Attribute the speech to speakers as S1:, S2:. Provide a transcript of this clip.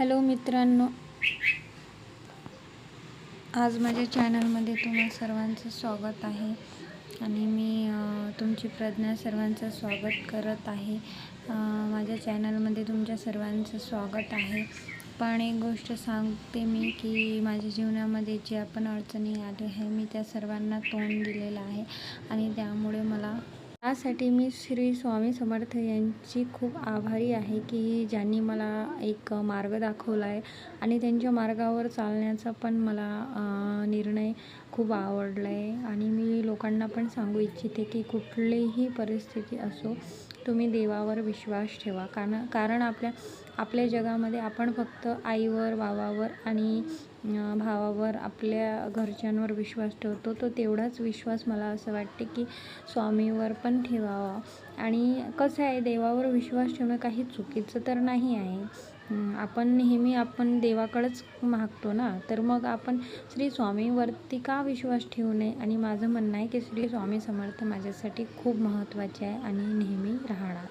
S1: Hello मित्रांनो. आज माझ्या चॅनलमध्ये तुम्हा सर्वांचं स्वागत आहे आणि मी तुमची प्रज्ञा सर्वांचं स्वागत करत आहे. माझ्या चॅनलमध्ये तुमच्या सर्वांचं स्वागत आहे. पण एक गोष्ट सांगते मी की माझ्या जीवनामध्ये ज्या पण अडचणी आल्या आहे मी त्या सर्वांना तोंड दिलेलं आहे. त्यासाठी मी श्री स्वामी समर्थ यांची खूप आभारी आहे की ज्यांनी मला एक मार्ग दाखवला आहे आणि त्यांच्या मार्गावर चालण्याचा पण मला निर्णय खूप आवडला आहे आणि मी लोकांना पण सांगू इच्छिते की कुठलीही परिस्थिती असो तुम्ही देवावर विश्वास ठेवा. कारण कारण आपल्या आपल्या जगामध्ये आपण फक्त आईवर बाबावर आणि भावावर आपल्या घरच्यांवर विश्वास ठेवतो तो तेवढाच विश्वास मला असं वाटते की स्वामीवर पण ठेवावा. आणि कसं आहे देवावर विश्वास ठेवणं काही चुकीचं तर नाही आहे. आपण नेहमी आपण देवाकडंच मागतो ना. तर मग आपण श्री स्वामीवरती का विश्वास ठेवू नये? आणि माझं म्हणणं आहे की श्री स्वामी समर्थ माझ्यासाठी खूप महत्त्वाचे आहे आणि नेहमी राहणार.